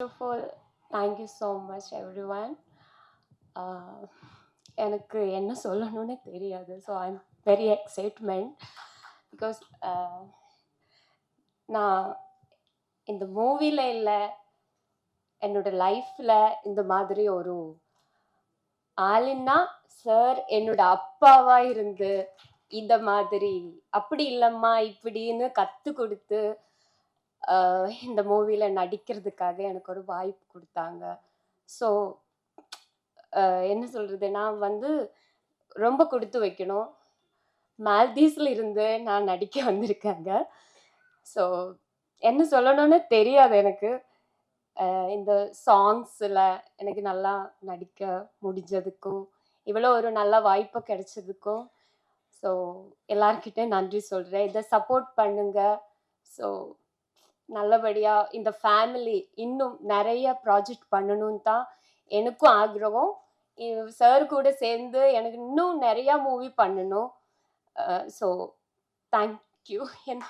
of thank you so much every one எனக்கு என்ன சொல்லணும்னே தெரியாது so I am very excitement because நான் இந்த மூவியில் இல்லை என்னோட லைஃப்பில் இந்த மாதிரி ஒரு ஆளுன்னா சார் என்னோட அப்பாவாக இருந்து இந்த மாதிரி அப்படி இல்லைம்மா இப்படின்னு கற்றுக் கொடுத்து இந்த மூவியில் நடிக்கிறதுக்காக எனக்கு ஒரு வாய்ப்பு கொடுத்தாங்க. ஸோ என்ன சொல்கிறது நான் வந்து ரொம்ப கொடுத்து வைக்கணும். மால்தீவ்ஸில் இருந்து நான் நடிக்க வந்திருக்கேங்க. ஸோ என்ன சொல்லணும்னு தெரியாது எனக்கு. இந்த சாங்ஸில் எனக்கு நல்லா நடிக்க முடிஞ்சதுக்கும் இவ்வளோ ஒரு நல்ல வாய்ப்பு கிடைச்சதுக்கும். ஸோ எல்லார்கிட்டே நன்றி சொல்கிறேன் இதை சப்போர்ட் பண்ணுங்க. ஸோ நல்லபடியாக இந்த ஃபேமிலி இன்னும் நிறைய ப்ராஜெக்ட் பண்ணணும்னு தான் எனக்கும் ஆக்ரவம் சார் கூட சேர்ந்து எனக்கு இன்னும் நிறையா மூவி பண்ணணும். ஸோ தேங்க்யூ என்ன